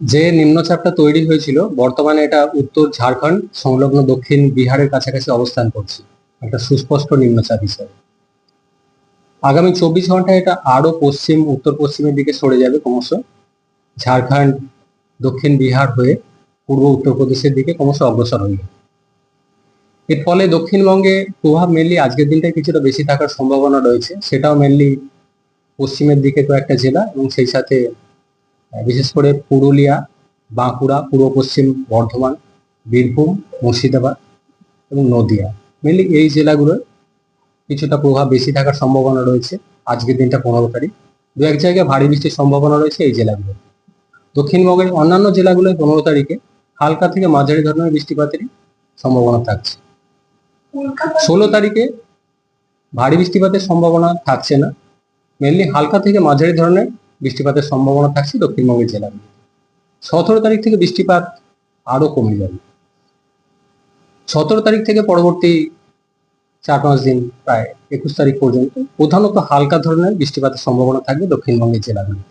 যে নিম্নচাপটা তৈরি হয়েছিল, বর্তমানে এটা উত্তর ঝাড়খণ্ড, সংলগ্ন দক্ষিণ বিহারের কাছাকাছি অবস্থান করছে। একটা সুস্পষ্ট নিম্নচাপ হিসেবে। আগামী চব্বিশ ঘন্টায় এটা আরও পশ্চিম উত্তর পশ্চিমের দিকে সরে যাবে ক্রমশ। ঝাড়খণ্ড, দক্ষিণ বিহার হয়ে পূর্ব উত্তরপ্রদেশের দিকে ক্রমশ অগ্রসর হয়ে এর ফলে দক্ষিণবঙ্গে প্রভাব মেনলি আজকের দিনটায় কিছুটা বেশি থাকার সম্ভাবনা রয়েছে। সেটাও মেনলি পশ্চিমের দিকে কয়েকটা জেলা এবং সেই সাথে বিশেষ করে পুরুলিয়া, বাঁকুড়া, পূর্ব পশ্চিম বর্ধমান, বীরভূম, মুর্শিদাবাদ এবং নদিয়া। মেনলি এই জেলাগুলোর কিছুটা প্রভাব বেশি থাকার সম্ভাবনা রয়েছে। আজকের দিনটা পনেরো তারিখ। দু এক জায়গায় ভারী বৃষ্টির সম্ভাবনা রয়েছে এই জেলাগুলো দক্ষিণবঙ্গের অন্যান্য জেলাগুলোয় পনেরো তারিখে হালকা থেকে মাঝারি ধরনের বৃষ্টিপাতেরই সম্ভাবনা থাকছে। ষোলো তারিখে ভারী বৃষ্টিপাতের সম্ভাবনা থাকছে না। মেনলি হালকা থেকে মাঝারি ধরনের বৃষ্টিপাতের সম্ভাবনা থাকছে দক্ষিণবঙ্গের জেলার সতেরো তারিখ থেকে বৃষ্টিপাত আরও কমে যাবে। সতেরো তারিখ থেকে পরবর্তী চার পাঁচ দিন প্রায় একুশ তারিখ পর্যন্ত প্রধানত হালকা ধরনের বৃষ্টিপাতের সম্ভাবনা থাকবে দক্ষিণবঙ্গের জেলাগুলো